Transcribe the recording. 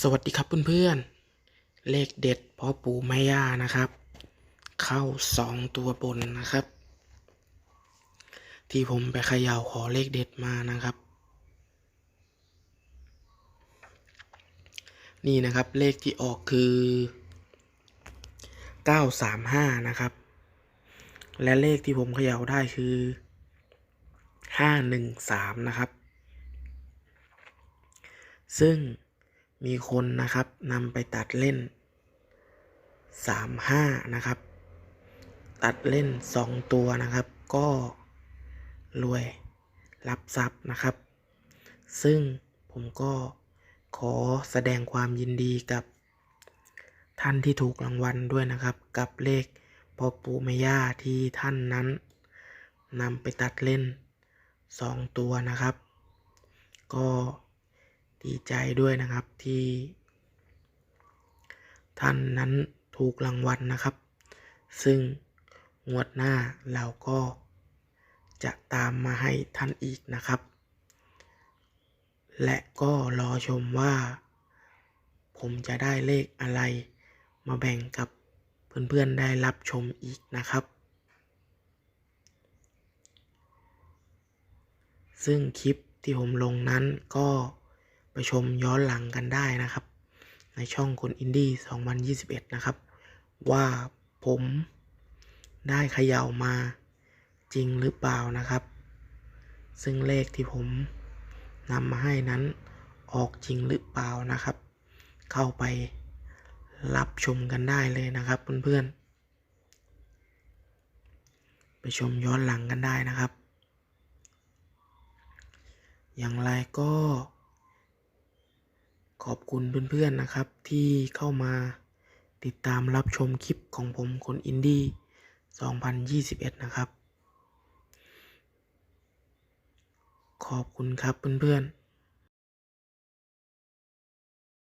สวัสดีครับเพื่อนๆ เลขเด็ดพ่อปู่แม่ย่านะครับ เข้าสองตัวบนนะครับ ที่ผมไปเขย่าขอเลขเด็ดมานะครับ นี่นะครับเลขที่ออกคือ 935 นะครับ และเลขที่ผมเขย่าได้คือ 513 นะครับ ซึ่ง มีคนนะครับนำไปตัดเล่น 35 นะครับ ตัดเล่น 2 ตัวนะครับ ก็รวยรับทรัพย์นะครับ ซึ่งผมก็ขอแสดงความยินดีกับท่านที่ถูกรางวัลด้วยนะครับ กับเลขพ่อปู่แม่ย่าที่ท่านนั้นนำไปตัดเล่น 2 ตัวนะครับ ก็ ดีใจด้วยนะครับที่ ท่านนั้นถูกรางวัลนะครับ ซึ่งงวดหน้าเราก็จะตามมาให้ท่านอีกนะครับ และก็รอชมว่า ผมจะได้เลขอะไร มาแบ่งกับเพื่อนๆได้รับชมอีกนะครับ ซึ่งคลิปที่ผมลงนั้นก็ ไปชมย้อนหลังกันได้นะครับ ในช่องคนอินดี้ 2021 นะครับ ว่าผมได้เขย่ามาจริงหรือเปล่านะครับ ซึ่งเลขที่ผมนำมาให้นั้นออกจริงหรือเปล่านะครับ เข้าไปรับชมกันได้เลยนะครับเพื่อนๆ ไปชมย้อนหลังกันได้นะครับ อย่างไรก็ ขอบคุณเพื่อนๆนะครับที่เข้ามาติดตามรับชมคลิปของผมคนอินดี้2021 นะครับ ขอบคุณครับเพื่อนๆ